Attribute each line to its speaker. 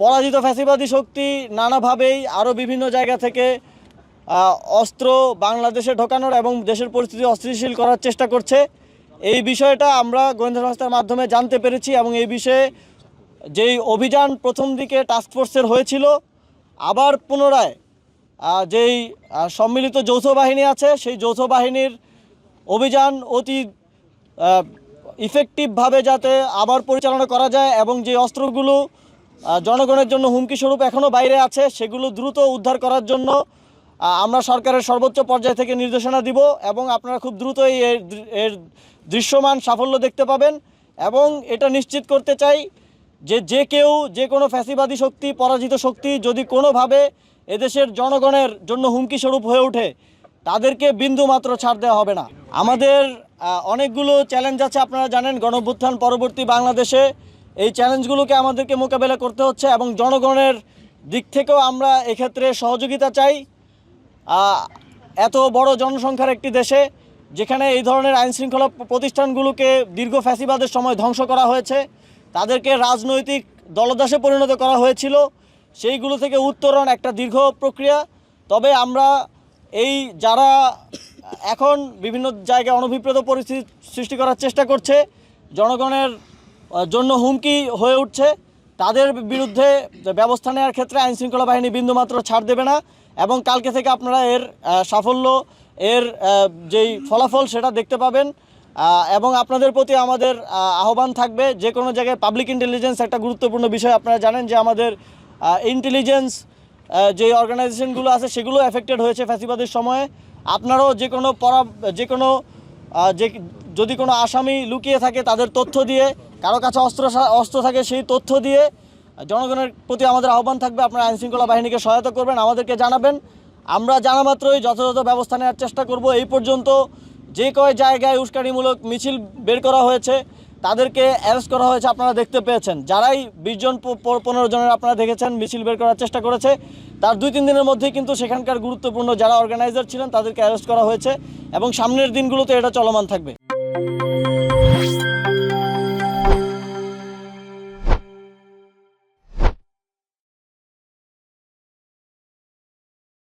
Speaker 1: পরাজিত ফ্যাসিবাদী শক্তি নানাভাবেই আরও বিভিন্ন জায়গা থেকে অস্ত্র বাংলাদেশে ঢোকানোর এবং দেশের পরিস্থিতি অস্থিতিশীল করার চেষ্টা করছে। এই বিষয়টা আমরা গোয়েন্দা সংস্থার মাধ্যমে জানতে পেরেছি এবং এই বিষয়ে যেই অভিযান প্রথম দিকে টাস্কফোর্সের হয়েছিল, আবার পুনরায় যেই সম্মিলিত যৌথ বাহিনী আছে, সেই যৌথ বাহিনীর অভিযান অতি ইফেক্টিভভাবে যাতে আবার পরিচালনা করা যায় এবং যে অস্ত্রগুলো জনগণের জন্য হুমকি স্বরূপ এখনও বাইরে আছে, সেগুলো দ্রুত উদ্ধার করার জন্য আমরা সরকারের সর্বোচ্চ পর্যায় থেকে নির্দেশনা দিব এবং আপনারা খুব দ্রুতই এর এর দৃশ্যমান সাফল্য দেখতে পাবেন এবং এটা নিশ্চিত করতে চাই যে যে কেউ, যে কোনো ফ্যাসিবাদী শক্তি, পরাজিত শক্তি যদি কোনোভাবে এদেশের জনগণের জন্য হুমকি স্বরূপ হয়ে ওঠে, তাদেরকে বিন্দু মাত্র ছাড় দেওয়া হবে না। আমাদের অনেকগুলো চ্যালেঞ্জ আছে, আপনারা জানেন গণভ্যুত্থান পরবর্তী বাংলাদেশে। এই চ্যালেঞ্জগুলোকে আমাদেরকে মোকাবেলা করতে হচ্ছে এবং জনগণের দিক থেকেও আমরা এক্ষেত্রে সহযোগিতা চাই। এত বড় জনসংখ্যার একটি দেশে যেখানে এই ধরনের আইনশৃঙ্খলা প্রতিষ্ঠানগুলোকে দীর্ঘ ফ্যাসিবাদের সময় ধ্বংস করা হয়েছে, তাদেরকে রাজনৈতিক দলদাসে পরিণত করা হয়েছিল, সেইগুলো থেকে উত্তরণ একটা দীর্ঘ প্রক্রিয়া। তবে আমরা এই যারা এখন বিভিন্ন জায়গায় অনভিপ্রেত পরিস্থিতি সৃষ্টি করার চেষ্টা করছে, জনগণের জন্য হুমকি হয়ে উঠছে। তাদের বিরুদ্ধে ব্যবস্থা নেওয়ার ক্ষেত্রে আইনশৃঙ্খলা বাহিনী বিন্দুমাত্র ছাড় দেবে না এবং কালকে থেকে আপনারা এর সাফল্য, এর যেই ফলাফল সেটা দেখতে পাবেন। এবং আপনাদের প্রতি আমাদের আহ্বান থাকবে যে কোনো জায়গায় পাবলিক ইন্টেলিজেন্স একটা গুরুত্বপূর্ণ বিষয় আপনারা জানেন যে আমাদের ইন্টেলিজেন্স যে অর্গানাইজেশনগুলো আছে সেগুলো এফেক্টেড হয়েছে ফ্যাসিবাদের সময়ে। আপনারাও যে কোনো পরা, যে কোনো যে যদি কোনো আসামি লুকিয়ে থাকে তাদের তথ্য দিয়ে, কারও কাছে অস্ত্র অস্ত্র থাকে সেই তথ্য দিয়ে, জনগণের প্রতি আমাদের আহ্বান থাকবে, আপনারা আইনশৃঙ্খলা বাহিনীকে সহায়তা করবেন, আমাদেরকে জানাবেন। আমরা জানা মাত্রই যথাযথ ব্যবস্থা নেওয়ার চেষ্টা করব। এই পর্যন্ত যে কয় জায়গায় উস্কানিমূলক মিছিল বের করা হয়েছে তাদেরকে অ্যারেস্ট করা হয়েছে, আপনারা দেখতে পেয়েছেন। যারাই বিশ জন প- প- পনেরো জনের আপনারা দেখেছেন, মিছিল বের করার চেষ্টা করেছে। তার দুই তিন দিনের মধ্যেই কিন্তু সেখানকার গুরুত্বপূর্ণ যারা অর্গানাইজার ছিলেন, তাদেরকে অ্যারেস্ট করা হয়েছে এবং সামনের দিনগুলোতে এটা চলমান থাকবে।